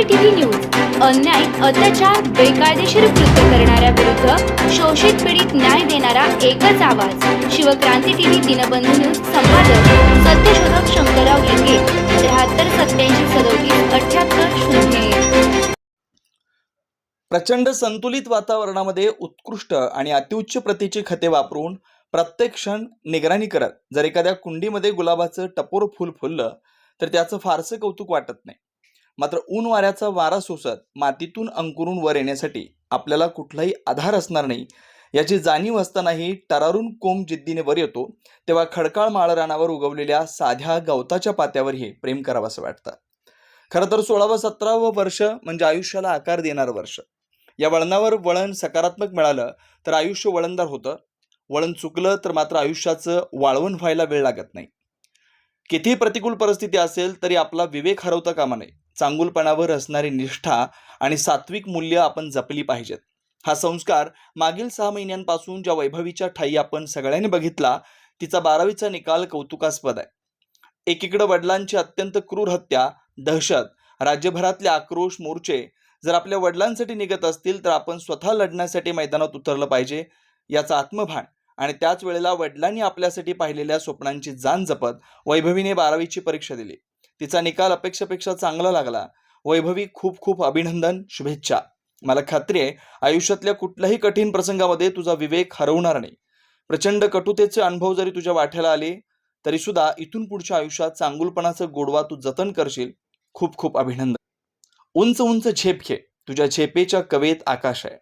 क्रांती news अन्याय अत्याचार बेकायदेशीर कृत्य करणाऱ्या विरुद्ध शोषित पीडित न्याय देणारा एकच आवाज. शिवक्रांती टीव्ही दिनबंधू न्यूज संपादक सत्यशोधक शंकरराव लिंगे त्र्याहत्तर सत्याऐंशी सदोतीस अठ्याहत्तर शून्य प्रचंड संतुलित वातावरणामध्ये उत्कृष्ट आणि अतिउच्च प्रतीची खते वापरून प्रत्येक क्षण निगराणी करत जर एखाद्या कुंडीमध्ये गुलाबाचं टपोर फुल फुललं तर त्याचं फारसं कौतुक वाटत नाही. मात्र ऊन वाऱ्याचा वारा सोसत मातीतून अंकुरून वर येण्यासाठी आपल्याला कुठलाही आधार असणार नाही. याची जाणीव असतानाही टरारून कोंब जिद्दीने वर येतो तेव्हा खडकाळ माळरानावर उगवलेल्या साध्या गवताच्या पात्यावरही प्रेम करावंसं वाटतं. खरं तर सोळावं सतरावं वर्ष म्हणजे आयुष्याला आकार देणारं वर्ष. या वळणावर वळण सकारात्मक मिळालं तर आयुष्य वळणदार होतं. वळण चुकलं तर मात्र आयुष्याचं वाळवण व्हायला वेळ लागत नाही. कितीही प्रतिकूल परिस्थिती असेल तरी आपला विवेक हरवता कामा नये. चांगुलपणावर असणारी निष्ठा आणि सात्विक मूल्य आपण जपली पाहिजेत. हा संस्कार मागील सहा महिन्यांपासून ज्या वैभवीच्या ठाई आपण सगळ्यांनी बघितला तिचा बारावीचा निकाल कौतुकास्पद आहे. एकीकडे वडिलांची अत्यंत क्रूर हत्या दहशत राज्यभरातले आक्रोश मोर्चे जर आपल्या वडिलांसाठी निघत असतील तर आपण स्वतः लढण्यासाठी मैदानात उतरलं पाहिजे याचा आत्मभान आणि त्याच वेळेला वडिलांनी आपल्यासाठी पाहिलेल्या स्वप्नांची जाण जपत वैभवीने बारावीची परीक्षा दिली. तिचा निकाल अपेक्षेपेक्षा चांगला लागला. वैभवी खूप खूप अभिनंदन शुभेच्छा. मला खात्री आहे आयुष्यातल्या कुठल्याही कठीण प्रसंगामध्ये तुझा विवेक हरवणार नाही. प्रचंड कटुतेचे अनुभव जरी तुझ्या वाट्याला आले तरी सुद्धा इथून पुढच्या आयुष्यात चांगुलपणाचं गोडवा तू जतन करशील. खूप खूप अभिनंदन. उंच उंच झेप घे तुझ्या झेपेच्या कवेत आकाश आहे.